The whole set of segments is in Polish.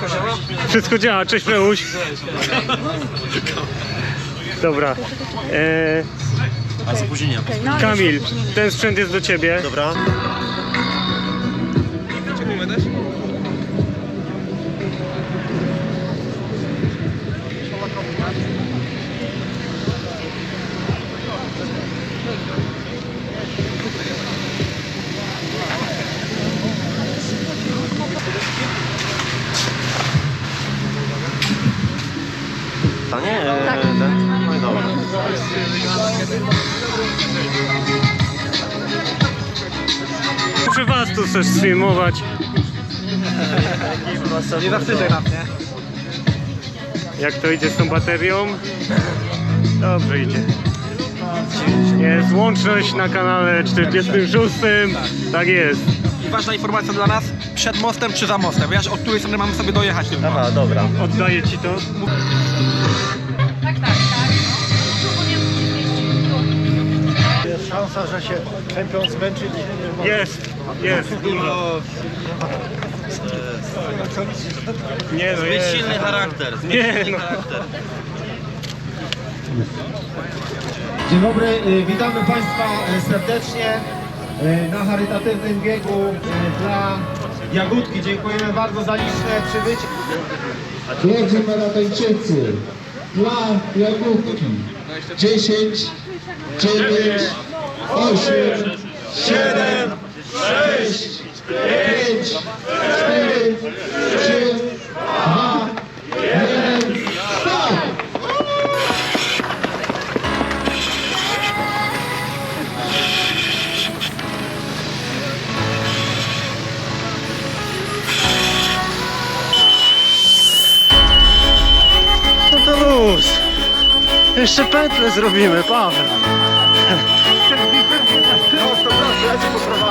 Wszystko działa? Wszystko działa, cześć Freuś. Dobra. E, A z opóźnieniem. Kamil, ten sprzęt jest do ciebie. Dobra. Tu też sfilmować. Nie zawstydzę nam, nie? Jak to idzie z tą baterią? Dobrze idzie. Jest łączność na kanale 46. Tak jest. I ważna informacja dla nas, przed mostem czy za mostem? Wiesz, od której strony mamy sobie dojechać. Aha, dobra. Oddaję ci to. Że się czempion zmęczy i nie może. Jest, jest, dużo. Nie no, Zbyt jest. silny charakter. Zbyt Nie, silny no. charakter. Dzień dobry, y, witamy Państwa y, serdecznie y, na charytatywnym biegu y, dla Jagódki. Dziękujemy bardzo za liczne przybycie. Drodzy maratończycy, dla Jagódki 10, 9, 8, 7, 6, 5, 4, 3, 2, 1, start! No to luz. Jeszcze pętlę zrobimy, Paweł.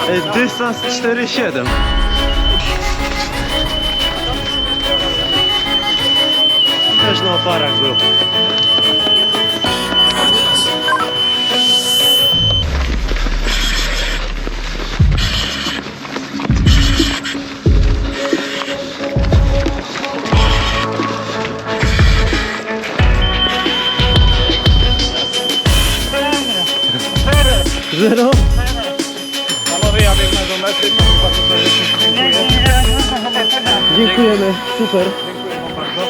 Dystans 4,7. Też na oparach był. Zero? Dziękujemy, super. Dziękuję bardzo.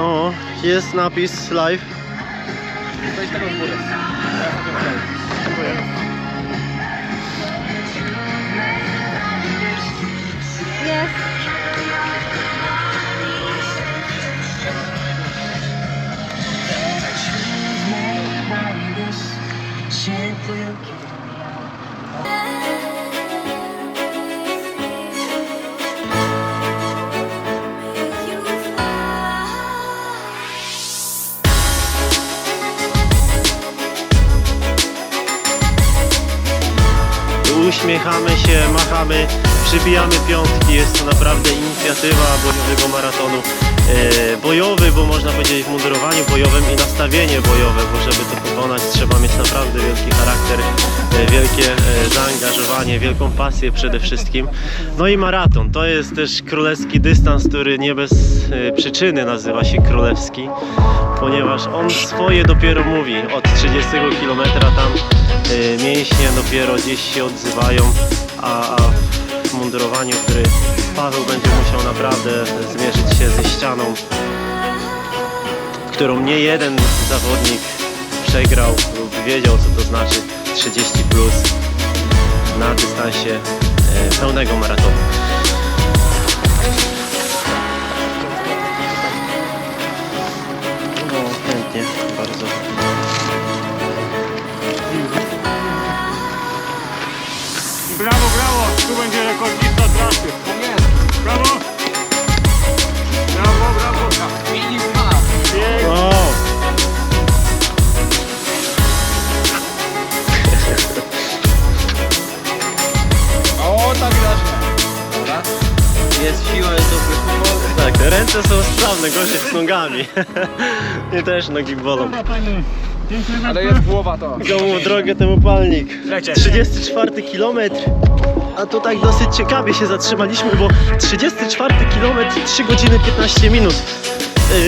O, jest napis live. Tego z góry. Uśmiechamy się, machamy, przybijamy piątki. Jest to naprawdę inicjatywa bojowego maratonu. E, bojowy, bo można powiedzieć w mundurowaniu bojowym i nastawienie bojowe, bo żeby to pokonać trzeba mieć naprawdę wielki charakter, e, wielkie e, zaangażowanie, wielką pasję przede wszystkim. No i maraton, to jest też królewski dystans, który nie bez e, przyczyny nazywa się królewski, ponieważ on swoje dopiero mówi. Od 30 km tam e, mięśnie dopiero gdzieś się odzywają, a, a w mundurowaniu, który Paweł będzie musiał naprawdę zmierzyć się ze ścianą, którą nie jeden zawodnik przegrał lub wiedział co to znaczy 30 plus na dystansie e, pełnego maratonu. Będzie rekordista trasy. Brawo! Brawo, brawo! Pięknie. O! O, tak wyraźnie. siła, jest dobry humor. Tak, te ręce są sprawne, gorzej z nogami. Mnie też nogi bolą. Dobra. Ale jest głowa to. Komu drogę temu palnik. Lecie. 34 kilometr. A tu tak dosyć ciekawie się zatrzymaliśmy, bo 34 kilometr 3 godziny 15 minut.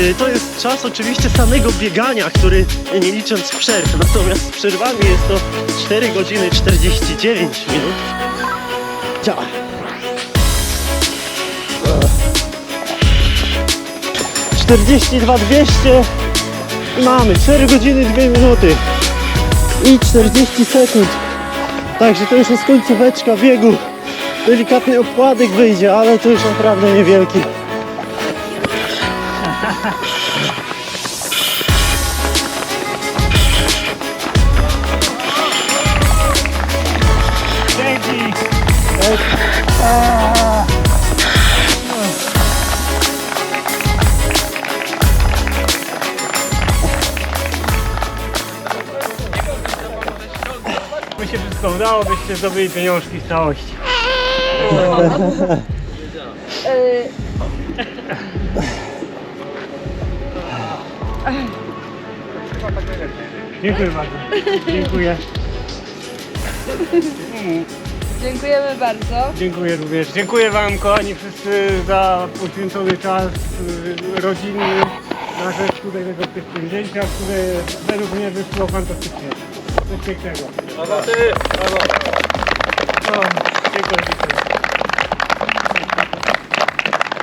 Yy, To jest czas oczywiście samego biegania, który nie licząc przerw. Natomiast z przerwami jest to 4 godziny 49 minut. Działa. 42 200 i mamy 4 godziny 2 minuty i 40 sekund. Także to już jest końcóweczka biegu. Delikatny opładek wyjdzie, ale to już naprawdę niewielki. Dzięki. By się wszystko udało, byście zdobyli pieniążki w całości. Dziękuję bardzo. Dziękuję. Dziękujemy bardzo. Dziękuję również. Dziękuję Wam kochani wszyscy za poświęcony czas y, rodzinny na rzecz tutaj tego przedsięwzięcia, które według mnie wyszło fantastycznie. Coś pięknego. O, dziękuję.